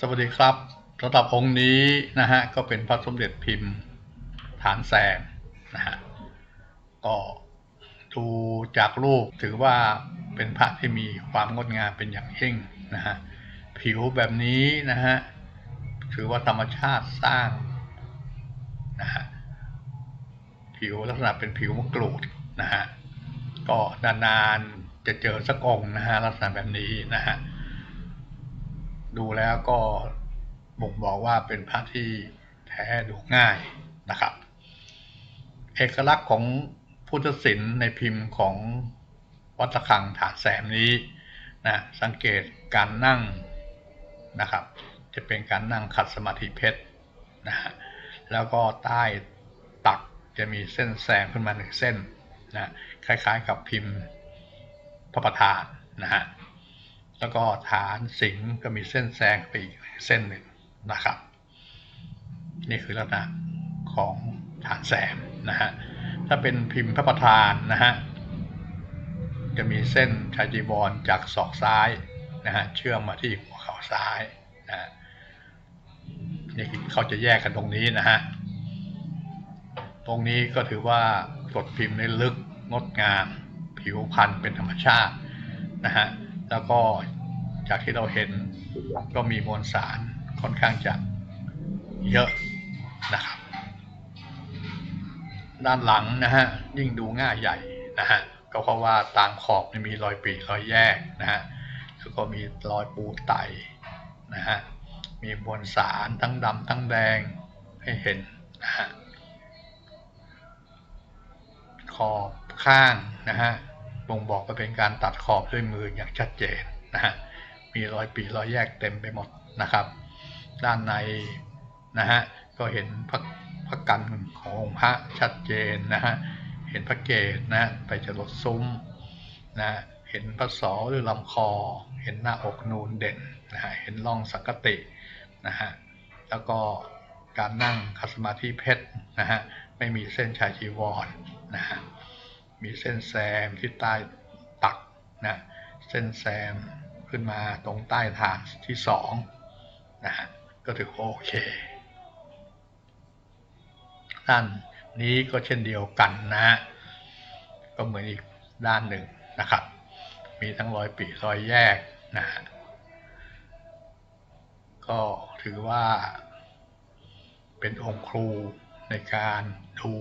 สวัสดีครับสำหรับองค์นี้นะฮะก็เป็นพระสมเด็จพิมพ์ฐานแสงนะฮะก็ดูจากรูปถือว่าเป็นพระที่มีความงดงามเป็นอย่างยิ่งนะฮะผิวแบบนี้นะฮะถือว่าธรรมชาติสร้างนะฮะผิวลักษณะเป็นผิวมะกรูดนะฮะก็นานๆจะเจอสักองนะฮะลักษณะแบบนี้นะฮะ ดูแล้วก็บ่งบอกว่าเป็นพระที่แท้ดูง่ายนะครับ เอกลักษณ์ของพุทธศิลป์ในพิมพ์ของวัดตะคังฐานแสมนี้นะสังเกตการนั่งนะครับ จะเป็นการนั่งขัดสมาธิเพชรนะฮะแล้วก็ใต้ตักจะมีเส้นแซงขึ้นมาหนึ่งเส้นนะคล้ายๆกับพิมพ์พระประธานนะฮะ แล้วก็ฐานสิงห์ก็มีเส้นแซงไปอีกเส้นหนึ่งนะครับ นี่คือลักษณะของฐานแสมนะฮะถ้าเป็นพิมพ์พระประธานนะฮะจะมีเส้นชายจีวรจากศอกซ้ายนะฮะเชื่อมมาที่หัวเข่าซ้ายนะฮะนี่เขาจะแยกกันตรงนี้นะฮะตรงนี้ก็ถือว่ากดพิมพ์ได้ลึกงดงาม ผิวพรรณเป็นธรรมชาตินะฮะแล้วก็ จากที่เราเห็นก็มีมวลสารค่อนข้างจะเยอะนะครับ ด้านหลังนะฮะยิ่งดูง่ายใหญ่นะฮะก็เพราะว่าตามขอบมีรอยปรีรอยแยกนะฮะแล้วก็มีรอยปูไตนะฮะมีมวลสารทั้งดำทั้งแดงให้เห็นนะฮะขอบข้างนะฮะบ่งบอกว่าเป็นการตัดขอบด้วยมืออย่างชัดเจนนะฮะ มีรอยปีรอยแยกเต็มไปหมดนะครับ ด้านในนะฮะก็เห็นพระพระกันขององค์พระชัดเจนนะฮะเห็นพระเกศนะไปจรดซุ้มนะเห็นพระสอหรือลำคอ เห็นหน้าอกนูนเด่นนะฮะเห็นร่องสังกตินะฮะแล้วก็การนั่งคัสมาธิเพชรนะฮะไม่มีเส้นชายจีวรนะฮะมีเส้นแซมที่ใต้ตักนะเส้นแซม ขึ้นมาตรงใต้ฐานที่สองนะฮะก็ถือโอเคด้านนี้ก็เช่นเดียวกันนะฮะก็เหมือนอีกด้านหนึ่งนะครับ มีทั้งรอยปีรอยแยกนะฮะก็ถือว่าเป็นองค์ครูในการดู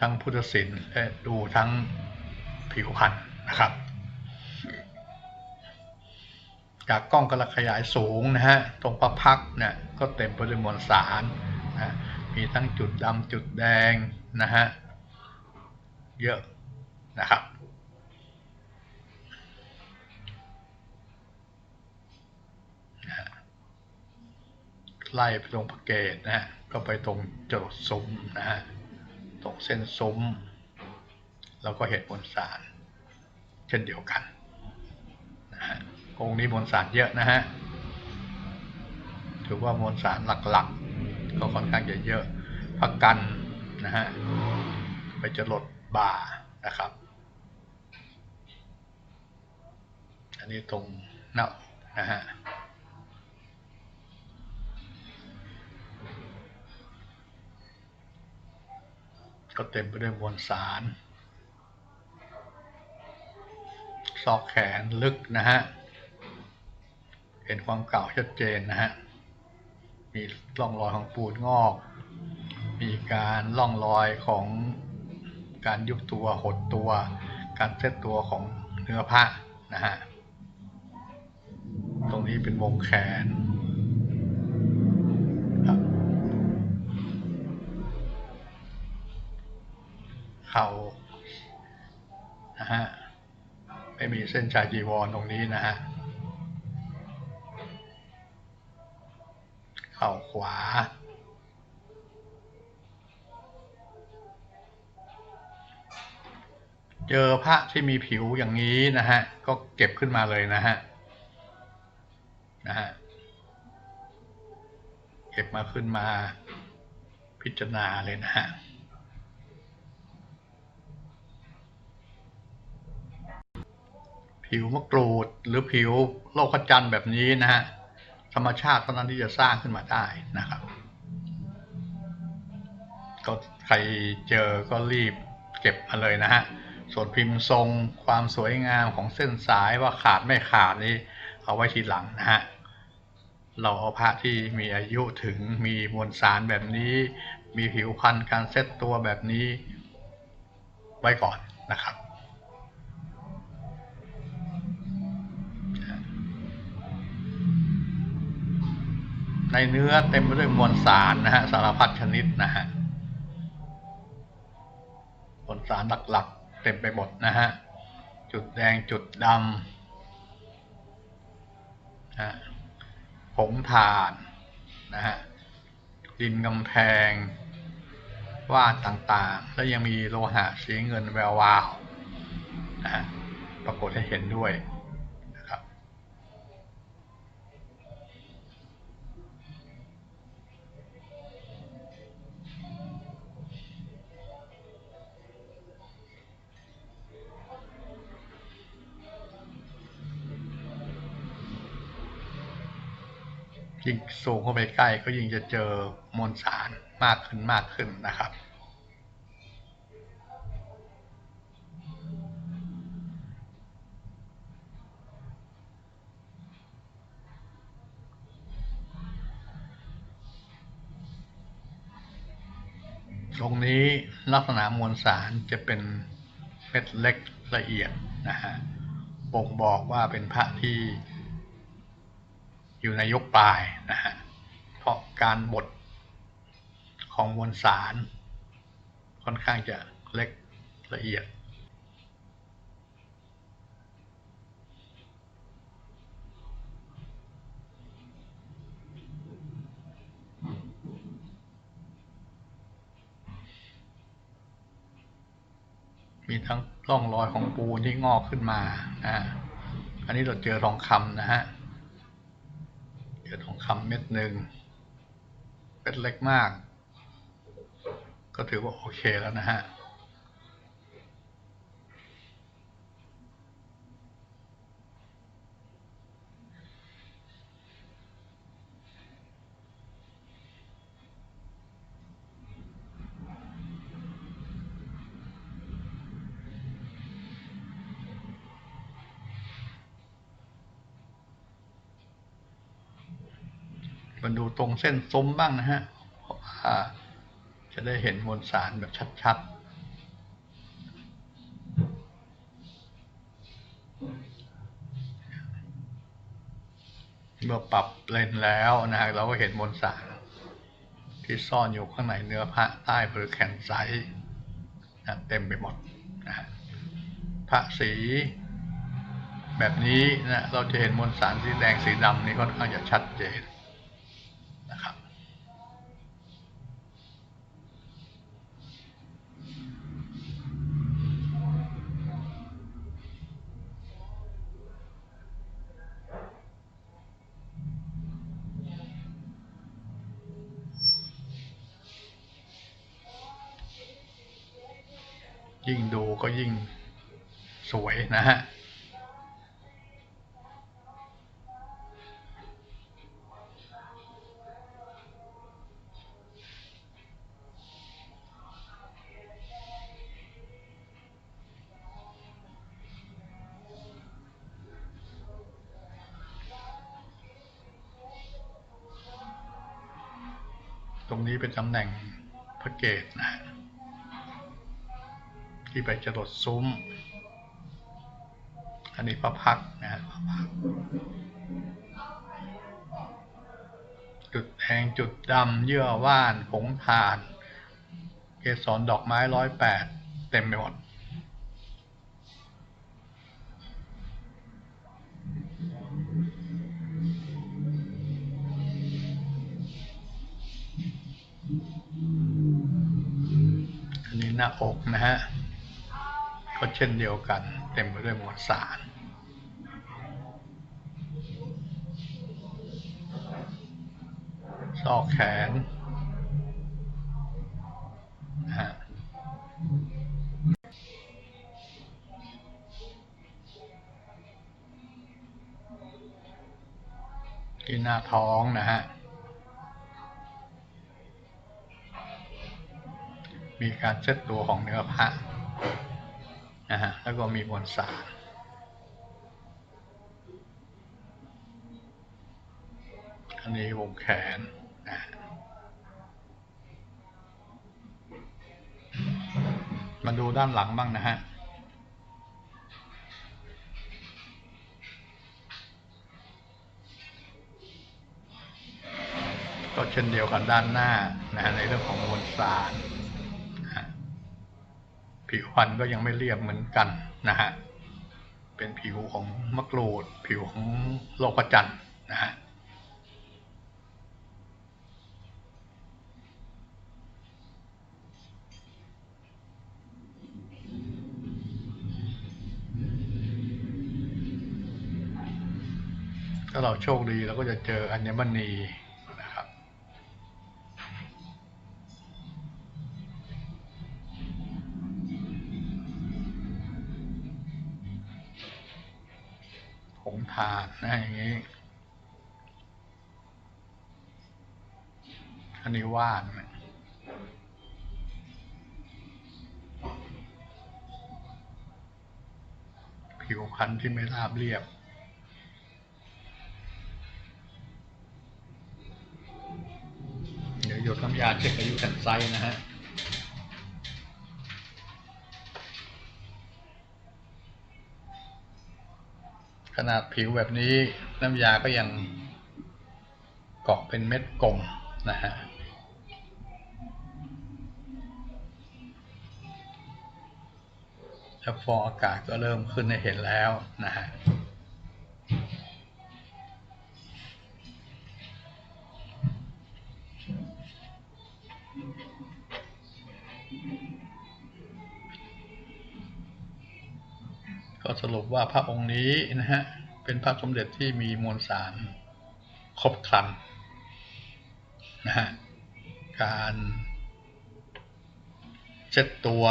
ทั้งพุทธศิลป์และดูทั้งผิวพรรณนะครับ จากกล้องกระขยายสูงนะฮะตรงพระพักเนี่ยก็เต็มไปด้วยมวลสารนะมีทั้งจุดดำจุดแดงนะฮะเยอะนะครับไล่ไปตรงพระเกศนะฮะก็ไปตรงจรดซุ้มนะฮะตรงเส้นซุ้ม แล้วก็เห็นมวลสาร เช่นเดียวกัน องค์นี้มวลสารเยอะนะฮะถือว่ามวลสารหลักๆ ก็ค่อนข้างจะเยอะพักกันนะฮะไปจะลดบ่านะครับ อันนี้ตรงหน้านะฮะก็เต็มไปด้วยมวลสาร ซอกแขนลึกนะฮะ เห็นความเก่าชัดเจนนะฮะ มีร่องรอยของปูนงอก มีการร่องรอยของการยุบตัวหดตัว การเซตตัวของเนื้อผ้านะฮะ ตรงนี้เป็นวงแขนครับเข่านะฮะ ไม่มีเส้นชายจีวรตรงนี้นะฮะ เข่าขวา เจอพระที่มีผิวอย่างนี้นะฮะ ก็เก็บขึ้นมาเลยนะฮะ นะฮะ เก็บมาขึ้นมาพิจารณาเลยนะฮะผิวมะกรูดหรือผิวโลกจันทร์แบบนี้นะฮะ ธรรมชาติเท่านั้นที่จะสร้างขึ้นมาได้นะครับ ก็ใครเจอก็รีบเก็บมาเลยนะฮะ ส่วนพิมพ์ทรงความสวยงามของเส้นสายว่าขาดไม่ขาดนี่เอาไว้ทีหลังนะฮะ เราเอาพระที่มีอายุถึงมีมวลสารแบบนี้ มีผิวพรรณการเซตตัวแบบนี้ไว้ก่อนนะครับ ในเนื้อเต็มไปด้วยมวลสารนะฮะสารพัดชนิดนะฮะมวลสารหลักๆ เต็มไปหมดนะฮะจุดแดงจุดดำนะฮะผงถ่านนะฮะดินกำแพงว่านต่างๆ แล้วยังมีโลหะสีเงินแวววาวนะฮะปรากฏให้เห็นด้วย ยิ่งสูงเข้าไปใกล้ก็ยิ่งจะเจอมวลสารมากขึ้นมากขึ้นนะครับ ตรงนี้ลักษณะมวลสารจะเป็นเม็ดเล็กละเอียดนะฮะบ่งบอกว่าเป็นพระที่ อยู่ในยกปลายนะฮะเพราะการบดของมวลสาร ค่อนข้างจะเล็กละเอียด มีทั้งร่องรอยของปูนที่งอกขึ้นมานะฮะอันนี้เราเจอทองคำนะฮะ เจอทองคำเม็ดหนึ่งเม็ดเล็กมาก ก็ถือว่าโอเคแล้วนะฮะ มาดูตรงเส้นซุ้มบ้างนะฮะเพราะว่าจะได้เห็นมวลสารแบบชัดๆ เมื่อปรับเลนแล้วนะฮะเราก็เห็นมวลสาร ที่ซ่อนอยู่ข้างในเนื้อพระใต้บริแขนไซส์นะเต็มไปหมดนะฮะพระสีแบบนี้นะเราจะเห็นมวลสารสีแดงสีดำนี่ค่อนข้างจะชัดเจน ยิ่งดูก็ยิ่งสวยนะฮะตรงนี้เป็นตำแหน่งพระเกตนะฮะ ที่ไปจรดซุ้ม อันนี้พระพักนะฮะพระพักจุดแดงจุดดำเยื่อว่านผงถ่าน เกสรดอกไม้ร้อยแปดเต็มไปหมดอันนี้หน้าอกนะฮะ ก็เช่นเดียวกัน เต็มไปด้วยมวลสารซอกแขนนะฮะที่หน้าท้องนะฮะ มีการเซตตัวของเนื้อผ้า นะฮะแล้วก็มีมวลสารอันนี้วงแขนนะมาดูด้านหลังบ้างนะฮะก็เช่นเดียวกันด้านหน้านะในเรื่องของมวลสาร ผิวพรรณก็ยังไม่เรียบเหมือนกันนะฮะ เป็นผิวของมะกรูด ผิวของโลกประจันทร์นะฮะถ้าเราโชคดีเราก็จะเจออัญมณี ผงทานนะอย่างนี้ อันนี้วานนะผิวพรรณที่ไม่ราบเรียบ เดี๋ยวหยดน้ำยาเช็คอายุแผ่นไซส์นะฮะ นาดผิวแบบนี้น้ำยาก็ยังเกาะเป็นเม็ดกลมนะฮะแล้วฟองอากาศก็เริ่มขึ้นให้เห็นแล้วนะฮะ ก็สรุปว่าพระองค์นี้นะฮะเป็นพระสมเด็จที่มีมวลสารครบครันนะฮะการเช็ดตัว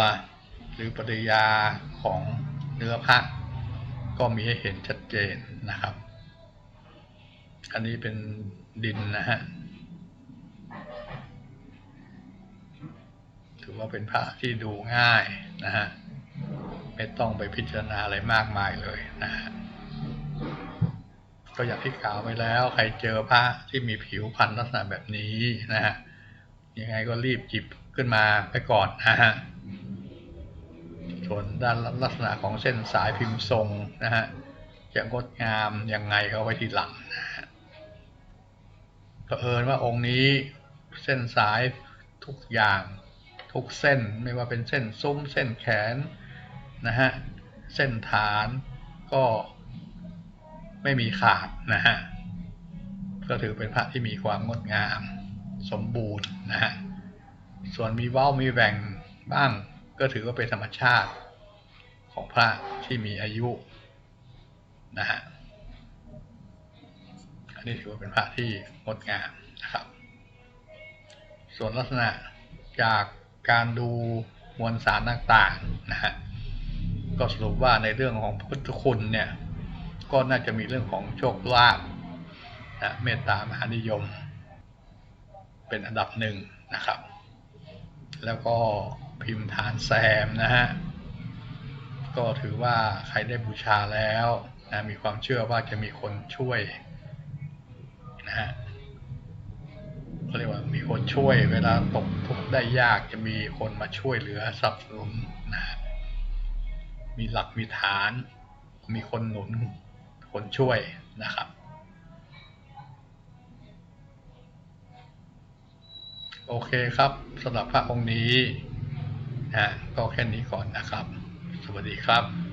หรือปฏิกิริยาของเนื้อพระก็มีให้เห็นชัดเจนนะครับ อันนี้เป็นดินนะฮะถือว่าเป็นพระที่ดูง่ายนะฮะ ไม่ต้องไปพิจารณาอะไรมากมายเลยนะฮะก็อย่างที่กล่าวไว้แล้ว ใครเจอพระที่มีผิวพรรณลักษณะแบบนี้นะฮะยังไงก็รีบจิบขึ้นมาไปก่อนนะฮะส่วนด้านลักษณะของเส้นสายพิมพ์ทรงนะฮะจะงดงามยังไงก็ไว้ทีหลังนะฮะเผอิญว่าองค์นี้เส้นสายทุกอย่างทุกเส้นไม่ว่าเป็นเส้นซุ้มเส้นแขน นะฮะ เส้นฐานก็ไม่มีขาดนะฮะ ก็ถือเป็นพระที่มีความงดงามสมบูรณ์นะฮะ ส่วนมีเว้ามีแหว่งบ้างก็ถือว่าเป็นธรรมชาติของพระที่มีอายุนะฮะ อันนี้ถือว่าเป็นพระที่งดงามนะครับ ส่วนลักษณะจากการดูมวลสารต่างๆนะฮะ ก็สรุปว่าในเรื่องของพุทธคุณเนี่ยก็น่าจะมีเรื่องของโชคลาภนะเมตตามหานิยม เป็นอันดับหนึ่งนะครับ แล้วก็พิมพ์ฐานแซมนะฮะก็ถือว่าใครได้บูชาแล้วนะมีความเชื่อว่าจะมีคนช่วยนะฮะเขาเรียกว่ามีคนช่วยเวลาตกทุกข์ได้ยากจะมีคนมาช่วยเหลือสนับสนุนนะฮะ มีหลักมีฐาน มีคนหนุน คนช่วยนะครับ โอเคครับสำหรับพระองค์นี้นะก็แค่นี้ก่อนนะครับ สวัสดีครับ